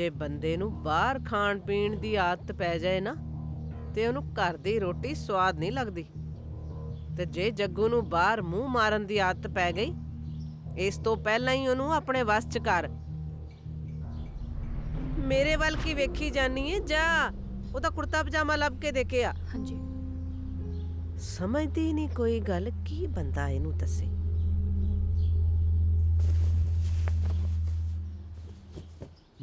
ਜੇ ਬੰਦੇ ਨੂੰ ਬਾਹਰ ਖਾਣ ਪੀਣ ਦੀ ਆਦਤ ਪੈ ਜਾਏ ਨਾ ਤੇ ਉਹਨੂੰ ਘਰ ਦੀ ਰੋਟੀ ਸਵਾਦ ਨਹੀਂ ਲੱਗਦੀ। ਤੇ ਜੇ ਜੱਗੂ ਨੂੰ ਬਾਹਰ ਮੂੰਹ ਮਾਰਨ ਦੀ ਆਦਤ ਪੈ ਗਈ ਇਸ ਤੋਂ ਪਹਿਲਾਂ ਹੀ ਉਹਨੂੰ ਆਪਣੇ ਵੱਸ ਚ ਕਰ। ਮੇਰੇ ਵੱਲ ਕੀ ਵੇਖੀ ਜਾਨੀ ਏ? ਜਾ ਉਹਦਾ ਕੁੜਤਾ ਪਜਾਮਾ ਲੱਭ ਕੇ ਦੇ ਕੇ ਆ ਹਾਂਜੀ। ਸਮਝਦੀ ਨਹੀਂ ਕੋਈ ਗੱਲ ਕੀ ਬੰਦਾ ਇਹਨੂੰ ਦੱਸੇ?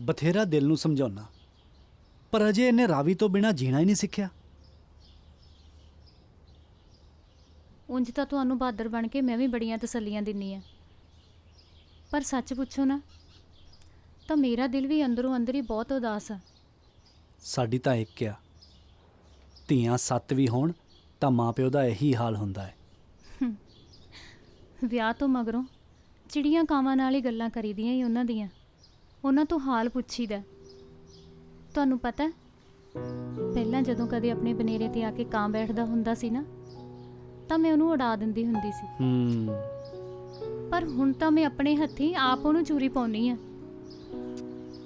ਬਥੇਰਾ ਦਿਲ ਨੂੰ ਸਮਝਾਉਣਾ ਪਰ ਅਜੇ ਇਹਨੇ ਰਾਵੀ ਤੋਂ ਬਿਨਾ ਜੀਣਾ ਹੀ ਨਹੀਂ ਸਿੱਖਿਆ। ਉਂਝ ਤਾਂ ਤੁਹਾਨੂੰ ਬਾਦਰ ਬਣ ਕੇ ਮੈਂ ਵੀ ਬੜੀਆਂ ਤਸੱਲੀਆਂ ਦਿੰਨੀ ਆ। ਪਰ ਸੱਚ ਪੁੱਛੋ ਨਾ ਤਾਂ ਮੇਰਾ ਦਿਲ ਵੀ ਅੰਦਰੋਂ ਅੰਦਰ ਹੀ ਬਹੁਤ ਉਦਾਸ ਆ। ਸਾਡੀ ਤਾਂ ਇੱਕ ਆ। ਧੀਆਂ ਸੱਤ ਵੀ ਹੋਣ ਤਾਂ ਮਾਪਿਓ ਦਾ ਇਹੀ ਹਾਲ ਹੁੰਦਾ ਹੈ। ਵਿਆਹ ਤੋਂ ਮਗਰੋਂ ਚਿੜੀਆਂ ਕਾਵਾਂ ਨਾਲ ਹੀ ਗੱਲਾਂ ਕਰੀਦੀਆਂ ਹੀ ਉਹਨਾਂ ਦੀਆਂ। ਉਹਨਾਂ ਤੋਂ ਹਾਲ ਪੁੱਛੀਦਾ। ਤੁਹਾਨੂੰ ਪਤਾ ਪਹਿਲਾਂ ਜਦੋਂ ਕਦੇ ਆਪਣੇ ਬਨੇਰੇ ਤੇ ਆ ਕੇ ਕਾਂ ਬੈਠਦਾ ਹੁੰਦਾ ਸੀ ਨਾ ਤਾਂ ਮੈਂ ਉਹਨੂੰ ਉਡਾ ਦਿੰਦੀ ਹੁੰਦੀ ਸੀ। ਹੂੰ। ਪਰ ਹੁਣ ਤਾਂ ਮੈਂ ਆਪਣੇ ਹੱਥੀਂ ਆਪ ਉਹਨੂੰ ਚੂਰੀ ਪਾਉਣੀ ਆ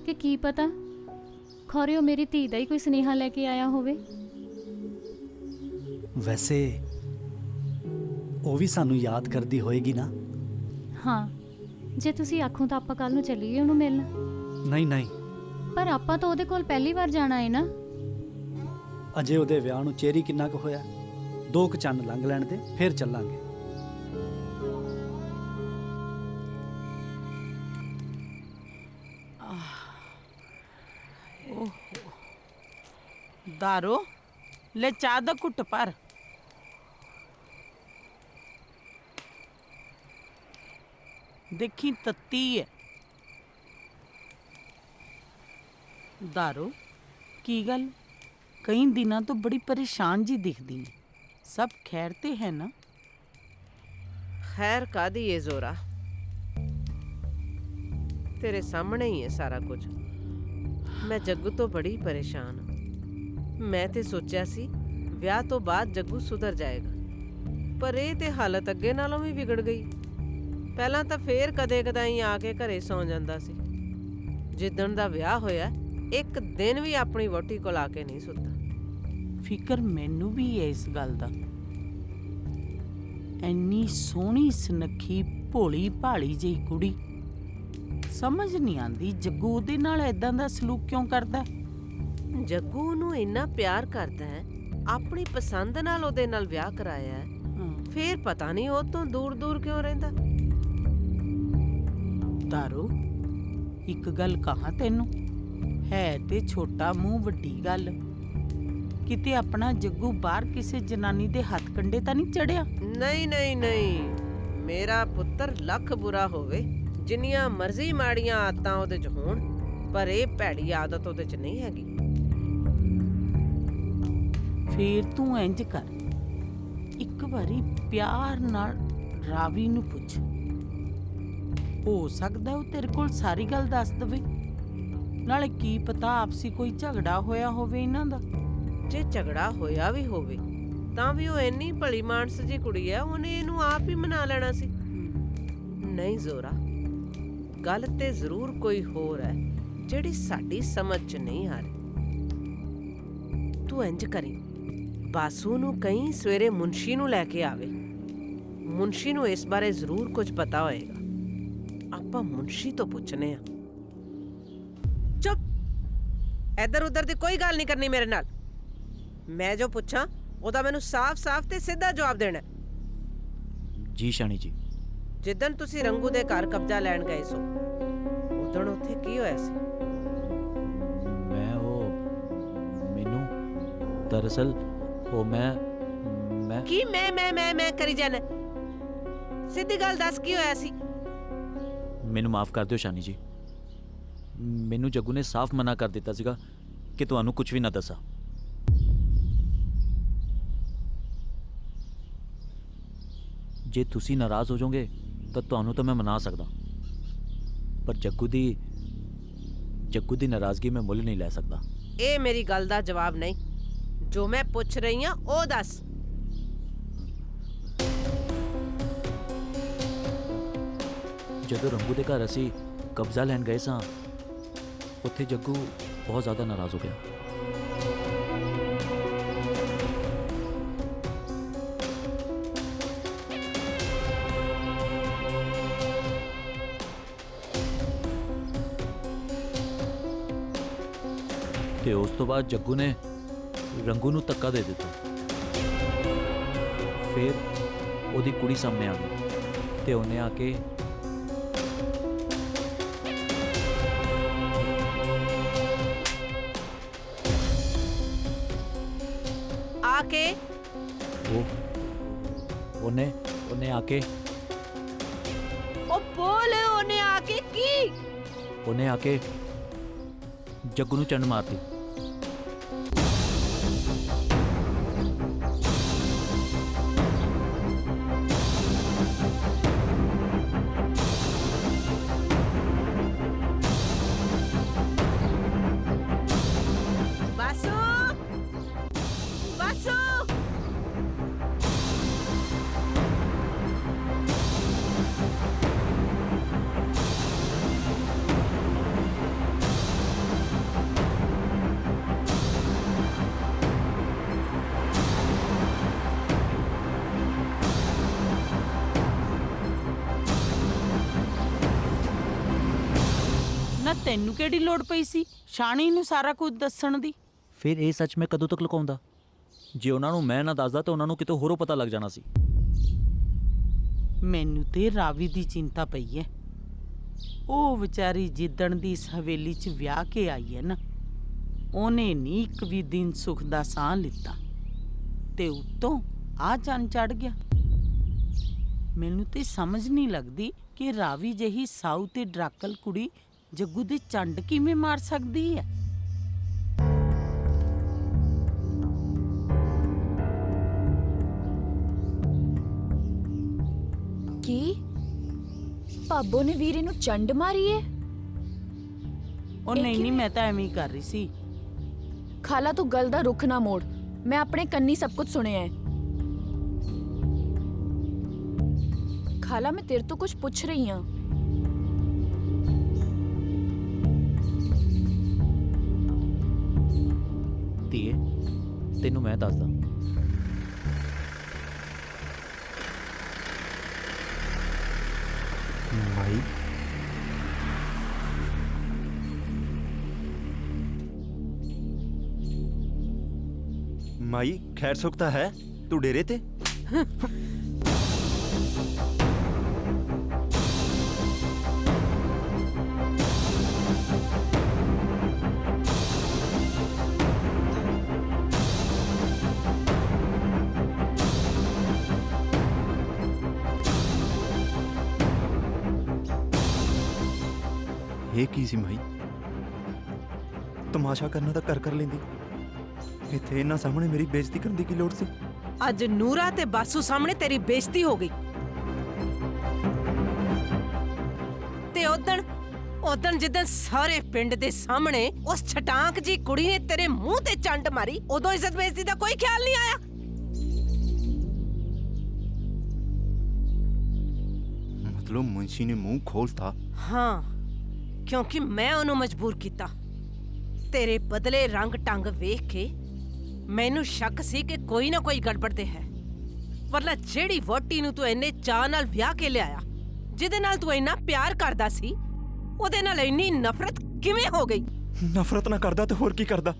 ਕਿ ਕੀ ਪਤਾ ਖੋਰੇ ਉਹ ਮੇਰੀ ਧੀ ਦਾ ਹੀ ਕੋਈ ਸੁਨੇਹਾ ਲੈ ਕੇ ਆਇਆ ਹੋਵੇ। ਵੈਸੇ ਉਹ ਵੀ ਸਾਨੂੰ ਯਾਦ ਕਰਦੀ ਹੋਏਗੀ ਨਾ? ਹਾਂ ਜੇ ਤੁਸੀਂ ਆਖੋ ਤਾਂ ਆਪਾਂ ਕੱਲ ਨੂੰ ਚੱਲੀਏ ਉਹਨੂੰ ਮਿਲਣ। ਨਹੀਂ ਨਹੀਂ। ਪਰ ਆਪਾਂ ਤਾਂ ਉਹਦੇ ਕੋਲ ਪਹਿਲੀ ਵਾਰ ਜਾਣਾ ਹੈ ਨਾ। ਅਜੇ ਉਹਦੇ ਵਿਆਹ ਨੂੰ ਚੇਰੀ ਕਿੰਨਾ ਕੁ ਹੋਇਆ? ਦੋ ਕੁ ਚੰਨ ਲੰਘ ਲੈਣ ਦੇ ਫਿਰ ਚੱਲਾਂਗੇ। ਦਾਰੋ? ਲੈ ਚਾਹ ਦਾ ਘੁੱਟ ਪਰ ਦੇਖੀ ਤੱਤੀ ਹੈ। ਦਾਰੋ ਕੀ ਗੱਲ? ਕਈ ਦਿਨਾਂ ਤੋਂ ਬੜੀ ਪਰੇਸ਼ਾਨ ਜੀ ਦਿਖਦੀ ਹੈ ਸਭ ਖੈਰ ਤੇ ਹੈ ਨਾ? ਖੈਰ ਕਾਦੀ ਏ ਜ਼ੋਰਾ? ਤੇਰੇ ਸਾਹਮਣੇ ਹੀ ਹੈ ਸਾਰਾ ਕੁਝ। ਮੈਂ ਜੱਗੂ ਤੋਂ ਬੜੀ ਪਰੇਸ਼ਾਨ ਹਾਂ ਮੈਂ ਤੇ ਸੋਚਿਆ ਸੀ, ਵਿਆਹ ਤੋਂ ਬਾਅਦ ਜੱਗੂ ਸੁਧਰ ਜਾਏਗਾ। ਪਰ ਇਹ ਤੇ ਹਾਲਤ ਅੱਗੇ ਨਾਲੋਂ ਵੀ ਵਿਗੜ ਗਈ। ਪਹਿਲਾਂ ਤਾਂ ਫੇਰ ਕਦੇ ਕਦਾਈ ਆ ਕੇ ਘਰੇ ਸੌਂ ਜਾਂਦਾ ਸੀ। ਜਿੱਦਣ ਦਾ ਵਿਆਹ ਹੋਇਆ ਇੱਕ ਦਿਨ ਵੀ ਆਪਣੀ ਵੋਟੀ ਕੋਲ ਆ ਕੇ ਨਹੀਂ ਸੁੱਤਾ। ਫਿਕਰ ਮੈਨੂੰ ਵੀ ਹੈ ਇਸ ਗੱਲ ਦਾ। ਐਨੀ ਸੋਹਣੀ ਸੁਨੱਖੀ ਭੋਲੀ ਭਾਲੀ ਜਿਹੀ ਕੁੜੀ। ਸਮਝ ਨਹੀਂ ਆਂਦੀ ਜੱਗੂ ਉਹਦੇ ਨਾਲ ਐਦਾਂ ਦਾ ਸਲੂਕ ਕਿਉਂ ਕਰਦਾ? ਜੱਗੂ ਨੂੰ ਇੰਨਾ ਪਿਆਰ ਕਰਦਾ ਹੈ ਆਪਣੀ ਪਸੰਦ ਨਾਲ ਉਹਦੇ ਨਾਲ ਵਿਆਹ ਕਰਾਇਆ ਹੈ। ਫੇਰ ਪਤਾ ਨਹੀਂ ਉਹ ਤੋਂ ਦੂਰ ਦੂਰ ਕਿਉਂ ਰਹਿੰਦਾ। ਦਾਰੂ ਇੱਕ ਗੱਲ ਕਹਾਂ ਤੈਨੂੰ? ਹੈ ਤੇ ਛੋਟਾ ਮੂੰਹ ਵੱਡੀ ਗੱਲ। ਕਿਤੇ ਆਪਣਾ ਜੱਗੂ ਬਾਹਰ ਕਿਸੇ ਜਨਾਨੀ ਦੇ ਹੱਥ ਕੰਡੇ ਤਾਂ ਨਹੀਂ ਚੜਿਆ? ਨਹੀਂ ਨਹੀਂ ਨਹੀਂ। ਮੇਰਾ ਪੁੱਤਰ ਲੱਖ ਬੁਰਾ ਹੋਵੇ ਜਿੰਨੀਆਂ ਮਰਜ਼ੀ ਮਾੜੀਆਂ ਆਦਤਾਂ ਉਹਦੇ 'ਚ ਹੋਣ ਪਰ ਇਹ ਭੈੜੀ ਆਦਤ ਉਹਦੇ 'ਚ ਨਹੀਂ ਹੈਗੀ। ਫੇਰ ਤੂੰ ਇੰਜ ਕਰ। ਇੱਕ ਵਾਰੀ ਪਿਆਰ ਨਾਲ ਰਾਵੀ ਨੂੰ ਪੁੱਛ। ਹੋ ਸਕਦਾ ਉਹ ਤੇਰੇ ਕੋਲ ਸਾਰੀ ਗੱਲ ਦੱਸ ਦਵੇ। ਨਾਲੇ ਕੀ ਪਤਾ ਆਪਸੀ ਕੋਈ ਝਗੜਾ ਹੋਇਆ ਹੋਵੇ ਇਹਨਾਂ ਦਾ? ਜੇ ਝਗੜਾ ਹੋਇਆ ਵੀ ਹੋਵੇ, ਤਾਂ ਵੀ ਉਹ ਇੰਨੀ ਭਲੀ ਮਾਨਸ ਜੀ ਕੁੜੀ ਹੈ, ਉਹਨੇ ਇਹਨੂੰ ਆਪ ਹੀ ਮਨਾ ਲੈਣਾ ਸੀ। ਨਹੀਂ ਜ਼ੋਰਾ, ਗੱਲ ਤੇ ਜ਼ਰੂਰ ਕੋਈ ਹੋਰ ਹੈ, ਜਿਹੜੀ ਸਾਡੀ ਸਮਝ 'ਚ ਨਹੀਂ ਆ ਰਹੀ। ਤੂੰ ਇੰਜ ਕਰੀ, ਬਾਸੂ ਨੂੰ ਕਹੀਂ ਸਵੇਰੇ ਮੁੰਸ਼ੀ ਨੂੰ ਲੈ ਕੇ ਆਵੇ। ਮੁੰਸ਼ੀ ਨੂੰ ਇਸ ਬਾਰੇ ਜ਼ਰੂਰ ਕੁਝ ਪਤਾ ਹੋਏਗਾ। ਆਪਾਂ ਮੁੰਸ਼ੀ ਤੋਂ ਪੁੱਛਨੇ ਆ। ਇੱਧਰ ਉੱਧਰ ਦੀ ਕੋਈ ਗੱਲ ਨਹੀਂ ਕਰਨੀ ਮੇਰੇ ਨਾਲ। ਮੈਂ ਜੋ ਪੁੱਛਾਂ ਉਹਦਾ ਮੈਨੂੰ ਸਾਫ਼-ਸਾਫ਼ ਤੇ ਸਿੱਧਾ ਜਵਾਬ ਦੇਣਾ ਹੈ। ਜੀ ਸ਼ਾਨੀ ਜੀ। ਜਿੱਦਣ ਤੁਸੀਂ ਰੰਗੂ ਦੇ ਘਰ ਕਬਜ਼ਾ ਲੈਣ ਗਏ ਸੋ ਉਦੋਂ ਉੱਥੇ ਕੀ ਹੋਇਆ ਸੀ? ਮੈਂ ਉਹ ਮੈਨੂੰ ਦਰਅਸਲ ਉਹ ਮੈਂ ਮੈਂ ਕੀ ਮੈਂ ਮੈਂ ਮੈਂ ਮੈਂ ਕਰੀ ਜਾਣਾ ਸਿੱਧੀ ਗੱਲ ਦੱਸ ਕੀ ਹੋਇਆ ਸੀ? ਮੈਨੂੰ ਮਾਫ ਕਰ ਦਿਓ ਸ਼ਾਨੀ ਜੀ। ਮੈਨੂੰ ਜੱਗੂ ਨੇ ਸਾਫ਼ ਮਨਾ ਕਰ ਦਿੱਤਾ ਸੀਗਾ। ਕਿ ਤੁਹਾਨੂੰ ਕੁਝ ਵੀ ਨਾ ਦੱਸਾਂ। ਜੇ ਤੁਸੀਂ ਨਾਰਾਜ਼ ਹੋ ਜਾਓਗੇ ਤਾਂ ਤੁਹਾਨੂੰ ਤਾਂ ਮੈਂ ਮਨਾ ਸਕਦਾ। ਪਰ ਜੱਗੂ ਦੀ ਜੱਗੂ ਦੀ ਨਾਰਾਜ਼ਗੀ ਮੈਂ ਮੁੱਲ ਨਹੀਂ ਲੈ ਸਕਦਾ। ਇਹ ਮੇਰੀ ਗੱਲ ਦਾ ਜਵਾਬ ਨਹੀਂ। ਜੋ ਮੈਂ ਪੁੱਛ ਰਹੀ ਹਾਂ ਉਹ ਦੱਸ। ਜਦੋਂ ਰੰਗੂ ਦੇ ਘਰ ਅਸੀਂ ਕਬਜ਼ਾ ਲੈਣ ਗਏ ਸਾਂ ਉੱਥੇ ਜੱਗੂ ਬਹੁਤ ਜ਼ਿਆਦਾ ਨਾਰਾਜ਼ ਹੋ ਗਿਆ ਤੇ ਉਸ ਤੋਂ ਬਾਅਦ ਜੱਗੂ ਨੇ ਰੰਗੂ ਨੂੰ ਧੱਕਾ ਦੇ ਦਿੱਤਾ ਫਿਰ ਉਹਦੀ ਕੁੜੀ ਸਾਹਮਣੇ ਆ ਗਈ ਤੇ ਉਹਨੇ ਆ ਕੇ ਕੇ? ਉਹ ਉਹਨੇ ਉਹਨੇ ਆ ਕੇ। ਉਹ ਬੋਲ ਉਹਨੇ ਆ ਕੇ ਕੀ? ਉਹਨੇ ਆ ਕੇ ਜੱਗੂ ਨੂੰ ਚੰਡ ਮਾਰਤੀ। ਨਾ ਤੈਨੂੰ ਕਿਹੜੀ ਲੋੜ ਪਈ ਸੀ? ਸ਼ਾਣੀ ਨੂੰ ਸਾਰਾ ਕੁਝ ਦੱਸਣ ਦੀ। ਫਿਰ ਇਹ ਸੱਚ ਮੈਂ ਕਦੋਂ ਤੱਕ ਲੁਕਾਉਂਦਾ? ਜੇ ਉਹਨਾਂ ਨੂੰ ਮੈਂ ਨਾ ਦੱਸਦਾ ਤਾਂ ਉਹਨਾਂ ਨੂੰ ਕਿਤੇ ਹੋਰੋਂ ਪਤਾ ਲੱਗ ਜਾਣਾ ਸੀ। ਮੈਨੂੰ ਤੇ ਰਾਵੀ ਦੀ ਚਿੰਤਾ ਪਈ ਹੈ ਉਹ ਵਿਚਾਰੀ ਜਿੱਦਣ ਦੀ ਇਸ ਹਵੇਲੀ 'ਚ ਵਿਆਹ ਕੇ ਆਈ ਹੈ ਨਾ ਉਹਨੇ ਨੀ ਇੱਕ ਵੀ ਦਿਨ ਸੁਖ ਦਾ ਸਾਹ ਲਿੱਤਾ। ਤੇ ਉਤੋਂ ਆ ਚੰਨ ਚੜ ਗਿਆ। ਮੈਨੂੰ ਤੇ ਸਮਝ ਨਹੀਂ ਲੱਗਦੀ ਕਿ ਰਾਵੀ ਜਹੀ ਸਾਊ ਤੇ ਡਰਾਕਲ ਕੁੜੀ ਜੱਗੂ ਦੇ ਚੰਡ ਕਿਵੇਂ ਮਾਰ ਸਕਦੀ ਹੈ? ਕੀ? ਭਾਬੋ ਨੇ ਵੀਰੇ ਨੂੰ ਚੰਡ ਮਾਰੀ ਏ? ਉਹ ਇਹ ਨਹੀਂ ਨਹੀਂ ਕਿਵੇਂ? ਮੈਂ ਤਾਂ ਐਵੇਂ ਹੀ ਕਰ ਰਹੀ ਸੀ। ਖਾਲਾ ਤੂੰ ਗੱਲ ਦਾ ਰੁਖ ਨਾ ਮੋੜ। ਮੈਂ ਆਪਣੇ ਕੰਨੀ ਸਭ ਕੁਝ ਸੁਣਿਆ ਹੈ ਖਾਲਾ ਮੈਂ ਤੇਰੇ ਤੋਂ ਕੁਝ ਪੁੱਛ ਰਹੀ ਹਾਂ ਤੈਨੂੰ ਮੈਂ ਦੱਸਦਾ। ਮਾਈ। ਮਾਈ ਖੈਰ ਸੁਖ ਤਾਂ ਹੈ। ਤੂੰ ਡੇਰੇ ਤੇ? ਇਹ ਕੀ ਸੀ ਮਾਈ? ਤਮਾਸ਼ਾ ਕਰਨਾ ਤਾਂ ਕਰ ਕਰ ਲੈਂਦੀ। ਇੱਥੇ ਇਹਨਾਂ ਸਾਹਮਣੇ ਮੇਰੀ ਬੇਇੱਜ਼ਤੀ ਕਰਨ ਦੀ ਕੀ ਲੋੜ ਸੀ? ਅੱਜ ਨੂਰਾ ਤੇ ਬਾਸੂ ਸਾਹਮਣੇ ਤੇਰੀ ਬੇਇੱਜ਼ਤੀ ਹੋ ਗਈ। ਤੇ ਉਦਣ ਉਦਣ ਜਿੱਦਣ ਸਾਰੇ ਪਿੰਡ ਦੇ ਸਾਹਮਣੇ ਉਸ ਛਟਾਂਕ ਜੀ ਕੁੜੀ ਨੇ ਤੇਰੇ ਮੂੰਹ ਤੇ ਚੰਡ ਮਾਰੀ ਉਦੋਂ ਇੱਜ਼ਤ ਬੇਇੱਜ਼ਤੀ ਦਾ ਕੋਈ ਖਿਆਲ ਨਹੀਂ ਆਇਆ। ਮਤਲਬ ਮੁੰਸ਼ੀ ਨੇ ਮੂੰਹ ਖੋਲਤਾ? ਹਾਂ। ਕਿਉਂਕਿ ਮੈਂ ਉਹਨੂੰ ਮਜਬੂਰ ਕੀਤਾ। ਤੇਰੇ ਬਦਲੇ ਰੰਗ ਟੰਗ ਵੇਖ ਕੇ ਮੈਨੂੰ ਸ਼ੱਕ ਸੀ ਕਿ ਕੋਈ ਨਾ ਕੋਈ ਗੜਬੜ ਤੇ ਹੈ। ਵਰਨਾ ਜਿਹੜੀ ਵੋਟੀ ਨੂੰ ਤੂੰ ਇੰਨੇ ਚਾਹ ਨਾਲ ਵਿਆਹ ਕੇ ਲਿਆਇਆ ਜਿਹਦੇ ਨਾਲ ਤੂੰ ਇੰਨਾ ਪਿਆਰ ਕਰਦਾ ਸੀ ਉਹਦੇ ਨਾਲ ਇੰਨੀ ਨਫ਼ਰਤ ਕਿਵੇਂ ਹੋ ਗਈ? ਨਫ਼ਰਤ ਨਾ ਕਰਦਾ ਤੇ ਹੋਰ ਕੀ ਕਰਦਾ?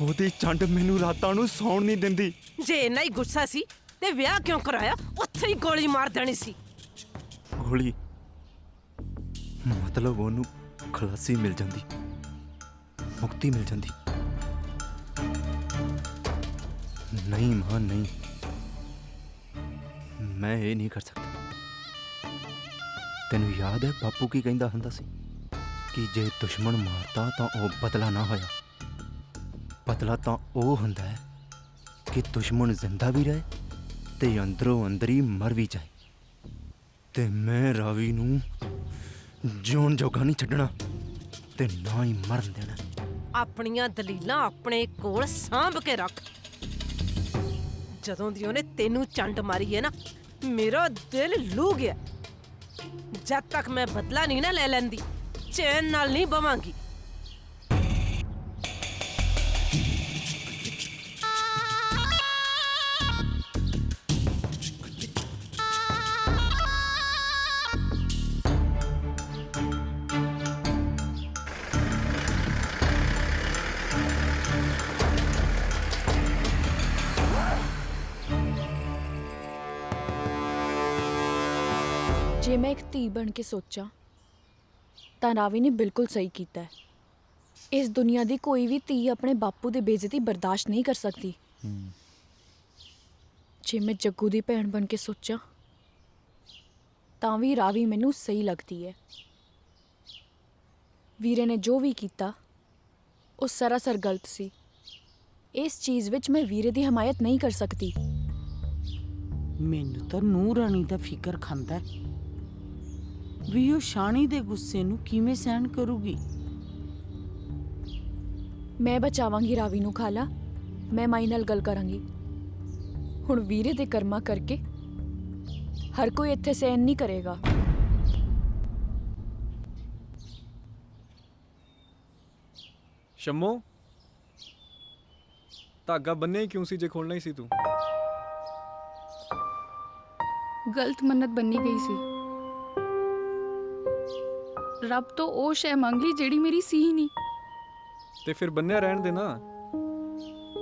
ਉਹਦੀ ਚੰਡ ਮੈਨੂੰ ਰਾਤਾਂ ਨੂੰ ਸੌਣ ਨਹੀਂ ਦਿੰਦੀ। ਜੇ ਇੰਨਾ ਹੀ ਗੁੱਸਾ ਸੀ ਤੇ ਵਿਆਹ ਕਿਉਂ ਕਰਾਇਆ ਉੱਥੇ ਹੀ ਗੋਲੀ ਮਾਰ ਦੇਣੀ ਸੀ। ਗੋਲੀ? ਮਤਲਬ ਉਹਨੂੰ ਖਲਾਸੀ ਮਿਲ ਜਾਂਦੀ। ਮੁਕਤੀ ਮਿਲ ਜਾਂਦੀ। ਨਹੀਂ ਮਾਂ, ਨਹੀਂ। ਮੈਂ ਇਹ ਨਹੀਂ ਕਰ ਸਕਦਾ। ਤੈਨੂੰ ਯਾਦ ਹੈ ਬਾਪੂ ਕੀ ਕਹਿੰਦਾ ਹੁੰਦਾ ਸੀ? ਕਿ ਜੇ ਦੁਸ਼ਮਣ ਮਾਰਦਾ ਤਾਂ ਉਹ ਬਦਲਾ ਨਾ ਹੋਇਆ। ਬਦਲਾ ਤਾਂ ਉਹ ਹੁੰਦਾ ਹੈ ਕਿ ਦੁਸ਼ਮਣ ਜ਼ਿੰਦਾ ਵੀ ਰਹੇ ਤੇ ਅੰਦਰੋਂ ਅੰਦਰ ਹੀ ਮਰ ਵੀ ਜਾਏ। ਤੇ ਮੈਂ ਰਾਵੀ ਨੂੰ ਜਿਉਣ ਜੋਗਾ ਨਹੀਂ ਛੱਡਣਾ ਤੇ ਨਾ ਹੀ ਮਰਨ ਦੇਣਾ। ਆਪਣੀਆਂ ਦਲੀਲਾਂ ਆਪਣੇ ਕੋਲ ਸਾਂਭ ਕੇ ਰੱਖ। ਜਦੋਂ ਦੀ ਉਹਨੇ ਤੈਨੂੰ ਚੰਡ ਮਾਰੀ ਹੈ ਨਾ, ਮੇਰਾ ਦਿਲ ਲੂ ਗਿਆ। ਜਦ ਤੱਕ ਮੈਂ ਬਦਲਾ ਨਹੀਂ ਨਾ ਲੈ ਲੈਂਦੀ, ਚੈਨ ਨਾਲ ਨਹੀਂ ਬਵਾਂਗੀ। ਜੇ ਮੈਂ ਇੱਕ ਧੀ ਬਣ ਕੇ ਸੋਚਾਂ ਤਾਂ ਰਾਵੀ ਨੇ ਬਿਲਕੁਲ ਸਹੀ ਕੀਤਾ ਹੈ। ਇਸ ਦੁਨੀਆ ਦੀ ਕੋਈ ਵੀ ਧੀ ਆਪਣੇ ਬਾਪੂ ਦੀ ਬੇਇੱਜ਼ਤੀ ਬਰਦਾਸ਼ਤ ਨਹੀਂ ਕਰ ਸਕਦੀ। ਜੇ ਮੈਂ ਜੱਗੂ ਦੀ ਭੈਣ ਬਣ ਕੇ ਸੋਚਾਂ ਤਾਂ ਵੀ ਰਾਵੀ ਮੈਨੂੰ ਸਹੀ ਲੱਗਦੀ ਹੈ। ਵੀਰੇ ਨੇ ਜੋ ਵੀ ਕੀਤਾ ਉਹ ਸਰਾਸਰ ਗਲਤ ਸੀ। ਇਸ ਚੀਜ਼ ਵਿੱਚ ਮੈਂ ਵੀਰੇ ਦੀ ਹਮਾਇਤ ਨਹੀਂ ਕਰ ਸਕਦੀ। ਮੈਨੂੰ ਤਾਂ ਨੂਰ ਰਾਣੀ ਦਾ ਫਿਕਰ ਖਾਂਦਾ ਹੈ। ਵੀ ਉਹ ਸ਼ਾਨੀ ਦੇ ਗੁੱਸੇ ਨੂੰ ਕਿਵੇਂ ਸਹਿਣ ਕਰੂਗੀ? ਮੈਂ ਬਚਾਵਾਂਗੀ ਰਾਵੀ ਨੂੰ ਖਾਲਾ। ਮੈਂ ਮਾਈ ਨਾਲ ਗੱਲ ਕਰਾਂਗੀ। ਹੁਣ ਵੀਰੇ ਦੇ ਕਰਮਾ ਕਰਕੇ ਹਰ ਕੋਈ ਇੱਥੇ ਸਹਿਣ ਨਹੀਂ ਕਰੇਗਾ। ਸ਼ੰਮੋ ਧਾਗਾ ਬੰਨਿਆ ਹੀ ਕਿਉਂ ਸੀ ਜੇ ਖੋਲਣਾ ਹੀ ਸੀ ਤੂੰ? ਗਲਤ ਮੰਨਤ ਬੰਨੀ ਗਈ ਸੀ। ਰੱਬ ਤੋਂ ਉਹ ਸ਼ੈ ਮੰਗ ਲਈ ਜਿਹੜੀ ਮੇਰੀ ਸੀ ਹੀ ਨਹੀਂ। ਤੇ ਫਿਰ ਬੰਨਿਆ ਰਹਿਣ ਦੇ ਨਾ।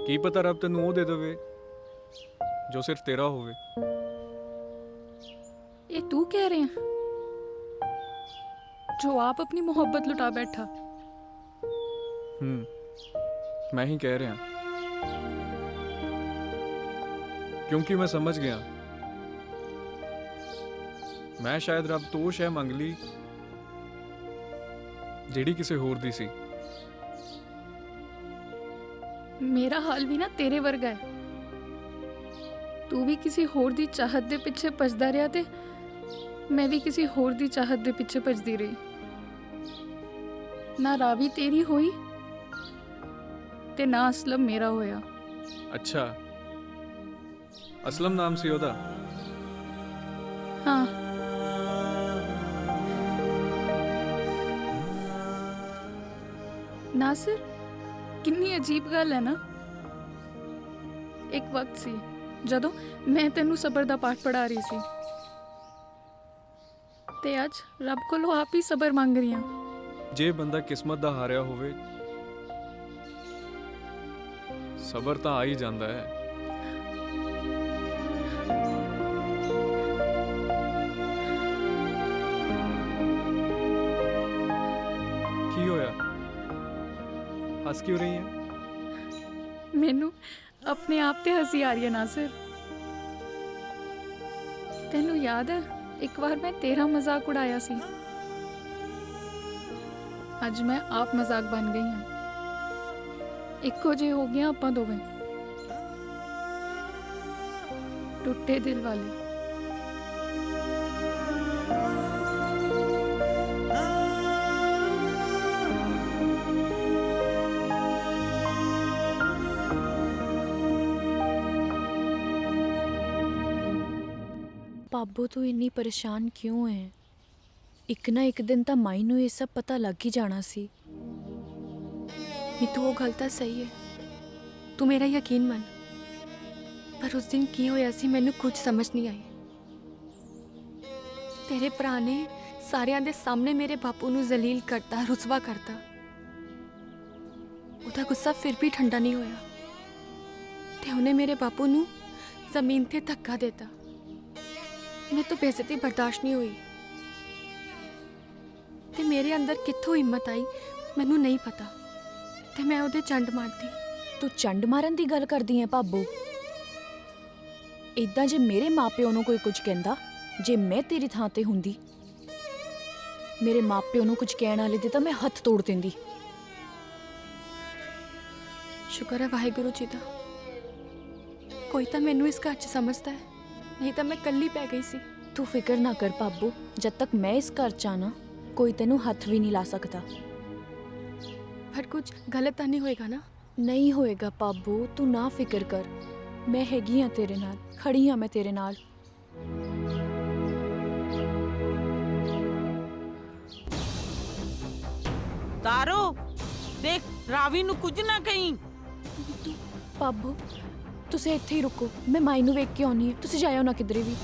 ਕੀ ਪਤਾ ਰੱਬ ਤੈਨੂੰ ਉਹ ਦੇ ਦੇਵੇ ਜੋ ਸਿਰਫ ਤੇਰਾ ਹੋਵੇ। ਇਹ ਤੂੰ ਕਹਿ ਰਿਹਾ ਜੋ ਆਪ ਆਪਣੀ ਮੁਹੱਬਤ ਲੁਟਾ ਬੈਠਾ। ਹੂੰ ਮੈਂ ਹੀ ਕਹਿ ਰਿਹਾ। ਕਿਉਂਕਿ ਮੈਂ ਸਮਝ ਗਿਆ। ਮੈਂ ਸ਼ਾਇਦ ਰੱਬ ਤੋਂ ਉਹ ਸ਼ੈ ਮੰਗ ਲਈ ਜਿਹੜੀ ਕਿਸੇ ਹੋਰ ਦੀ ਸੀ। ਮੇਰਾ ਹਾਲ ਵੀ ਨਾ ਤੇਰੇ ਵਰਗਾ ਹੈ। ਤੂੰ ਵੀ ਕਿਸੇ ਹੋਰ ਦੀ ਚਾਹਤ ਦੇ ਪਿੱਛੇ ਭੱਜਦਾ ਰਿਹਾ ਤੇ ਮੈਂ ਵੀ ਕਿਸੇ ਹੋਰ ਦੀ ਚਾਹਤ ਦੇ ਪਿੱਛੇ ਭੱਜਦੀ ਰਹੀ। ਨਾ ਰਾਵੀ ਤੇਰੀ ਹੋਈ ਤੇ ਨਾ ਅਸਲਮ ਮੇਰਾ ਹੋਇਆ। ਅੱਛਾ। ਅਸਲਮ ਨਾਮ ਸੀ ਉਹਦਾ? ਹਾਂ। ਨਾਸਿਰ ਕਿੰਨੀ ਅਜੀਬ ਗੱਲ ਹੈ ਨਾ ਇੱਕ ਵਕਤ ਸੀ ਜਦੋਂ ਮੈਂ ਤੈਨੂੰ ਸਬਰ ਦਾ ਪਾਠ ਪੜ੍ਹਾ ਰਹੀ ਸੀ ਤੇ ਅੱਜ ਰੱਬ ਕੋਲੋਂ ਆਪ ਹੀ ਸਬਰ ਮੰਗ ਰਹੀ ਹਾਂ ਜੇ ਬੰਦਾ ਕਿਸਮਤ ਦਾ ਹਾਰਿਆ ਹੋਵੇ ਸਬਰ ਤਾਂ ਆ ਹੀ ਜਾਂਦਾ ਹੈ ਹੱਸ ਕਿਉਂ ਰਹੀ ਹੈ? ਮੈਨੂੰ ਆਪਣੇ ਆਪ ਤੇ ਹਸੀ ਆ ਰਹੀ ਹੈ ਨਾਸਿਰ ਤੈਨੂੰ ਯਾਦ ਹੈ, ਇੱਕ ਵਾਰ ਮੈਂ ਤੇਰਾ ਮਜ਼ਾਕ ਉਡਾਇਆ ਸੀ। ਅੱਜ ਮੈਂ ਆਪ ਮਜ਼ਾਕ ਬਣ ਗਈ ਹਾਂ। ਇੱਕੋ ਜਿਹੇ ਹੋ ਗਏ ਆਪਾਂ ਦੋਵੇਂ। ਟੁੱਟੇ ਦਿਲ ਵਾਲੇ। ਪਾਬੋ ਤੂੰ ਇੰਨੀ ਪਰੇਸ਼ਾਨ ਕਿਉਂ ਹੈ ਇੱਕ ਨਾ ਇੱਕ ਦਿਨ ਤਾਂ ਮਾਈ ਨੂੰ ਇਹ ਸਭ ਪਤਾ ਲੱਗ ਹੀ ਜਾਣਾ ਸੀ। ਨੀਤੂ ਉਹ ਗੱਲ ਤਾਂ ਸਹੀ ਹੈ ਤੂੰ ਮੇਰਾ ਯਕੀਨ ਮੰਨ। ਪਰ ਉਸ ਦਿਨ ਕੀ ਹੋਇਆ ਸੀ ਮੈਨੂੰ ਕੁਝ ਸਮਝ ਨਹੀਂ ਆਈ। ਤੇਰੇ ਭਰਾ ਨੇ ਸਾਰਿਆਂ ਦੇ ਸਾਹਮਣੇ ਮੇਰੇ ਬਾਪੂ ਨੂੰ ਜ਼ਲੀਲ ਕਰਤਾ ਰੁਸਵਾ ਕਰਤਾ। ਉਹਦਾ ਗੁੱਸਾ ਫਿਰ ਵੀ ਠੰਡਾ ਨਹੀਂ ਹੋਇਆ। ਤੇ ਉਹਨੇ ਮੇਰੇ ਬਾਪੂ ਨੂੰ ਜ਼ਮੀਨ ਤੇ ਧੱਕਾ ਦਿੱਤਾ। ਮੈਂ ਤਾਂ ਬੇਇੱਜ਼ਤੀ ਬਰਦਾਸ਼ਤ ਨਹੀਂ ਹੋਈ। ਤੇ ਮੇਰੇ ਅੰਦਰ ਕਿੱਥੋਂ ਹਿੰਮਤ ਆਈ ਮੈਨੂੰ ਨਹੀਂ ਪਤਾ। ਤੇ ਮੈਂ ਉਹਦੇ ਚੰਡ ਮਾਰਦੀ ਤੂੰ ਚੰਡ ਮਾਰਨ ਦੀ ਗੱਲ ਕਰਦੀ ਐ ਭਾਬੋ? ਇਦਾਂ ਜੇ ਮੇਰੇ ਮਾਪਿਓ ਨੂੰ ਕੋਈ ਕੁਝ ਕਹਿੰਦਾ ਜੇ ਮੈਂ ਤੇਰੀ ਥਾਂ ਤੇ ਹੁੰਦੀ ਮੇਰੇ ਮਾਪਿਓ ਨੂੰ ਕੁਝ ਕਹਿਣ ਵਾਲੇ ਦੇ ਤਾਂ ਮੈਂ ਹੱਥ ਤੋੜ ਦਿੰਦੀ। ਸ਼ੁਕਰ ਹੈ ਵਾਹਿਗੁਰੂ ਜੀ ਦਾ। ਕੋਈ ਤਾਂ ਮੈਨੂੰ ਇਸ ਘਰ 'ਚ ਸਮਝਦਾ ਹੈ। ਨਹੀਂ ਤਾਂ ਮੈਂ ਕੱਲੀ ਪੈ ਗਈ ਸੀ। ਤੂੰ ਫਿਕਰ ਨਾ ਕਰ ਭਾਬੋ ਜਦ ਤੱਕ ਮੈਂ ਇਸ ਘਰ ਚ ਆ ਨਾ ਕੋਈ ਤੈਨੂੰ ਹੱਥ ਵੀ ਨਹੀਂ ਲਾ ਸਕਦਾ। ਪਰ ਕੁਝ ਗਲਤ ਤਾਂ ਨਹੀਂ ਹੋਏਗਾ ਨਾ? ਨਹੀਂ ਹੋਏਗਾ ਪਾਬੋ ਤੂੰ ਨਾ ਫਿਕਰ ਕਰ। ਮੈਂ ਹੈਗੀ ਆ ਤੇਰੇ ਨਾਲ ਖੜੀ ਆ ਮੈਂ ਤੇਰੇ ਨਾਲ। ਤਾਰੋ ਦੇਖ ਰਾਵੀ ਨੂੰ ਕੁਝ ਨਾ ਕਹੀਂ। ਬਾਬੂ ਤੁਸੀਂ ਇੱਥੇ ਹੀ ਰੁਕੋ। ਮੈਂ ਮਾਈ ਨੂੰ ਵੇਖ ਕੇ ਆਉਣੀ ਹੈ। ਤੁਸੀਂ ਜਾਇਓ ਨਾ ਕਿਧਰੇ ਵੀ।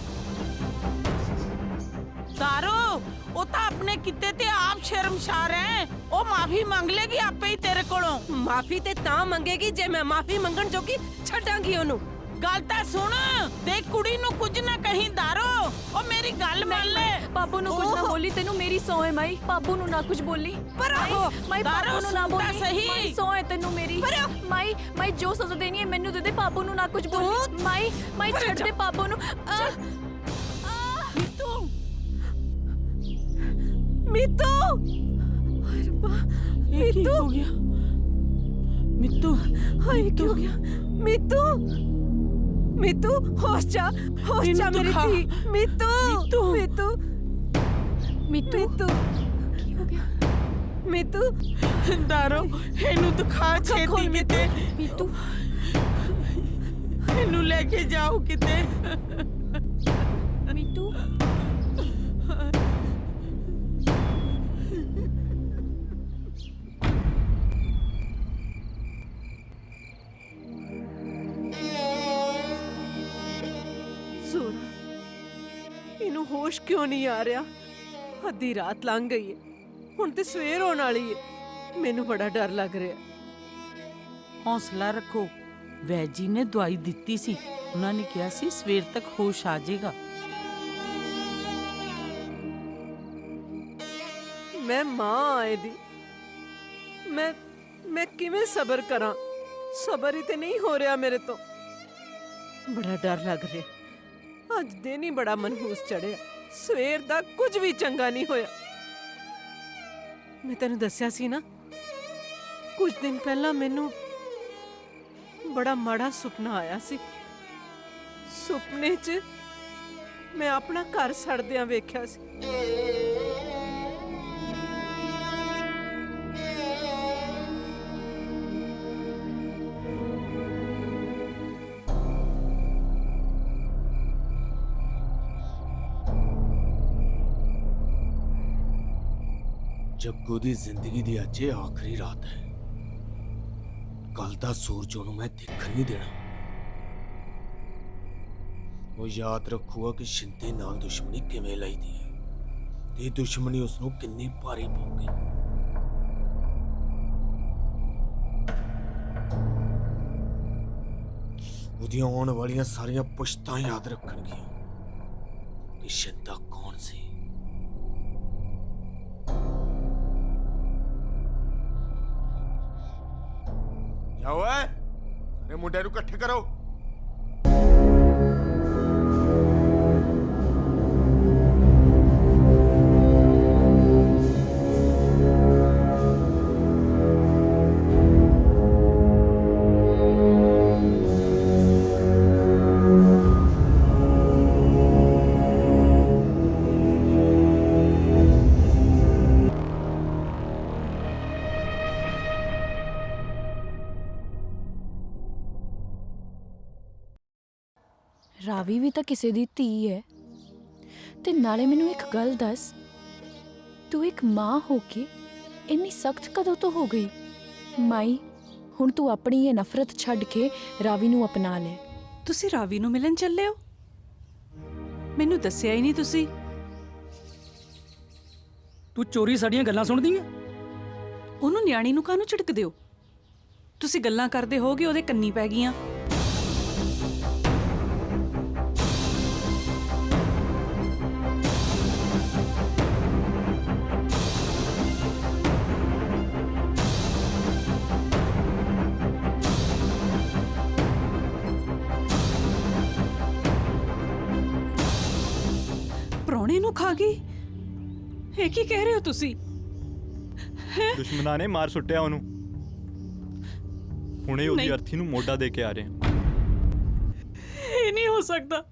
ਤਾਰੋ ਉਹ ਤਾਂ ਆਪਣੇ ਕਿਤੇ ਤੇ ਆਪ ਸ਼ਰਮਸ਼ਾਰ ਹੈ ਉਹ ਮਾਫੀ ਮੰਗ ਲੇਗੀ ਆਪੇ ਹੀ ਤੇਰੇ ਕੋਲੋਂ। ਮਾਫੀ ਤੇ ਤਾਂ ਮੰਗੇਗੀ ਜੇ ਮੈਂ ਮਾਫੀ ਮੰਗਣ ਜੋਗੀ ਛੱਡਾਂਗੀ ਉਹਨੂੰ। ਗੱਲ ਤਾਂ ਸੁਣ ਦੇਖ ਕੁੜੀ ਨੂੰ ਕੁਝ ਨਾ ਕਹੀਂ ਉਹ ਮੇਰੀ ਗੱਲ ਮੰਨ ਲੈ। ਬਾਬੂ ਨੂੰ ਕੁਝ ਨਾ। ਬੋਲੀ ਤੈਨੂੰ ਮੇਰੀ ਸੌ ਹੈ ਮਾਈ। ਬਾਬੂ ਨੂੰ ਨਾ ਕੁਝ ਬੋਲੀ। ਪਰ ਆਹੋ, ਮਾਈ ਬਾਬੂ ਨੂੰ ਨਾ ਬੋਲੀ। ਸਹੀ। ਸੌ ਹੈ ਤੈਨੂੰ ਮੇਰੀ। ਮਾਈ ਮਾਈ ਜੋ ਸਜ਼ਾ ਦੇਣੀ ਹੈ ਮੈਨੂੰ ਦੇ ਦੇ ਬਾਬੂ ਨੂੰ ਨਾ ਕੁਝ ਬੋਲੀ। ਮਾਈ ਮਾਈ ਛੱਡ। ਦੇ ਬਾਬੂ ਨੂੰ। ਆਹ, ਤੂੰ ਮੀਤੂ। ਹਾਏ ਰੱਬਾ ਕੀ ਹੋ ਗਿਆ? ਮਿੱਤੂ ਹਾਏ ਕੀ ਹੋ ਗਿਆ? ਮੀਤੂ। ਮੀਤੂ ਹੋਸ਼ ਜਾ ਹੋਸ਼ ਜਾ ਮੇਰੀ। ਧੀ। ਮੀਤੂ ਮੀਤੂ। ਮੀਤੂ। ਮੀਤੂ। ਮੀਤੂ। ਕੀ ਹੋ ਗਿਆ? ਮੀਤੂ। ਦਾਰੋ ਇਹਨੂੰ ਦਿਖਾ ਛੇਤੀ ਕਿਤੇ। ਮੀਤੂ। ਇਹਨੂੰ ਲੈ ਕੇ ਜਾਓ ਕਿਤੇ। ਮੀਤੂ। ਹੋਸ਼ ਕਿਉਂ ਨਹੀਂ ਆ ਰਿਹਾ? ਅੱਧੀ ਰਾਤ ਲੰਘ ਗਈ ਹੈ ਹੁਣ ਤੇ ਸਵੇਰ ਹੋਣ ਵਾਲੀ ਹੈ ਮੈਨੂੰ ਬੜਾ ਡਰ ਲੱਗ ਰਿਹਾ। ਹੌਸਲਾ ਰੱਖੋ। ਵੈਦ ਜੀ ਨੇ ਦਵਾਈ ਦਿੱਤੀ ਸੀ। ਉਹਨਾਂ ਨੇ ਕਿਹਾ ਸੀ ਸਵੇਰ ਤੱਕ ਹੋਸ਼ ਆ ਜਾਏਗਾ। ਮੈਂ ਮਾਂ ਆਏ ਦੀ ਮੈਂ ਮੈਂ ਕਿਵੇਂ ਸਬਰ ਕਰਾਂ? ਸਬਰ ਹੀ ਤੇ ਨਹੀਂ ਹੋ ਰਿਹਾ ਮੇਰੇ ਤੋਂ। ਬੜਾ ਡਰ ਲੱਗ ਰਿਹਾ। ਅੱਜ ਦਿਨ ਹੀ ਬੜਾ ਮਨਹੂਸ ਚੜਿਆ। ਸਵੇਰ ਦਾ ਕੁਝ ਵੀ ਚੰਗਾ ਨਹੀਂ ਹੋਇਆ। ਮੈਂ ਤੈਨੂੰ ਦੱਸਿਆ ਸੀ ਨਾ, ਕੁਝ ਦਿਨ ਪਹਿਲਾਂ ਮੈਨੂੰ ਬੜਾ ਮਾੜਾ ਸੁਪਨਾ ਆਇਆ ਸੀ। ਸੁਪਨੇ 'ਚ ਮੈਂ ਆਪਣਾ ਘਰ ਸੜਦਿਆਂ ਵੇਖਿਆ ਸੀ। ਜੱਗੂ ਦੀ ਜ਼ਿੰਦਗੀ ਦੀ ਅੱਜ ਇਹ ਆਖਰੀ ਰਾਤ ਹੈ ਕੱਲ ਦਾ ਸੂਰਜ ਉਹਨੂੰ ਮੈਂ ਦੇਖਣ ਨਹੀਂ ਦੇਣਾ ਉਹ ਯਾਦ ਰੱਖੂਗਾ ਕਿ ਸ਼ਿੰਦੇ ਨਾਲ ਦੁਸ਼ਮਣੀ ਕਿਵੇਂ ਲਈਦੀ ਹੈ ਤੇ ਦੁਸ਼ਮਣੀ ਉਸ ਨੂੰ ਕਿੰਨੀ ਭਾਰੀ ਪਊਗੀ ਉਹਦੀਆਂ ਆਉਣ ਵਾਲੀਆਂ ਸਾਰੀਆਂ ਪੁਸ਼ਤਾਂ ਯਾਦ ਰੱਖਣਗੀਆਂ ਕਿ ਸ਼ਿੰਦਾ ਕੌਣ ਸੀ ਜਾਓ ਏ ਸਾਰੇ ਮੁੰਡਿਆਂ ਨੂੰ ਇਕੱਠੇ ਕਰੋ। ਰਾਵੀ ਵੀ ਤਾਂ ਕਿਸੇ ਦੀ ਧੀ ਹੈ ਤੇ ਨਾਲੇ ਮੈਨੂੰ ਇੱਕ ਗੱਲ ਦੱਸ ਤੂੰ ਇੱਕ ਮਾਂ ਹੋ ਕੇ ਇੰਨੀ ਸਖਤ ਕਦੋਂ ਤੋਂ ਹੋ ਗਈ? ਮਾਈ ਹੁਣ ਤੂੰ ਆਪਣੀ ਇਹ ਨਫ਼ਰਤ ਛੱਡ ਕੇ ਰਾਵੀ ਨੂੰ ਅਪਣਾ ਲੈ। ਤੁਸੀਂ ਰਾਵੀ ਨੂੰ ਮਿਲਣ ਚੱਲੇ ਹੋ? ਮੈਨੂੰ ਦੱਸਿਆ ਹੀ ਨਹੀਂ ਤੁਸੀਂ। ਤੂੰ ਚੋਰੀ ਸਾਡੀਆਂ ਗੱਲਾਂ ਸੁਣਦੀ ਹੈ ਉਹਨੂੰ ਨਿਆਣੀ ਨੂੰ ਕਾਹਨੂੰ ਝਿੜਕਦੇ ਹੋ? ਤੁਸੀਂ ਗੱਲਾਂ ਕਰਦੇ ਹੋਗੇ ਉਹਦੇ ਕੰਨੀ ਪੈ ਗਈਆਂ। ਖਾ ਗਈ? ਇਹ ਕੀ ਕਹਿ ਰਹੇ ਹੋ ਤੁਸੀਂ? ਦੁਸ਼ਮਣਾਂ ਨੇ ਮਾਰ ਸੁੱਟਿਆ ਉਹਨੂੰ। ਹੁਣੇ ਉਹਦੀ ਨਹੀਂ। ਅਰਥੀ ਨੂੰ ਮੋਢਾ ਦੇ ਕੇ ਆ ਰਹੇ ਹਾਂ। ਇਹ ਨਹੀਂ ਹੋ ਸਕਦਾ।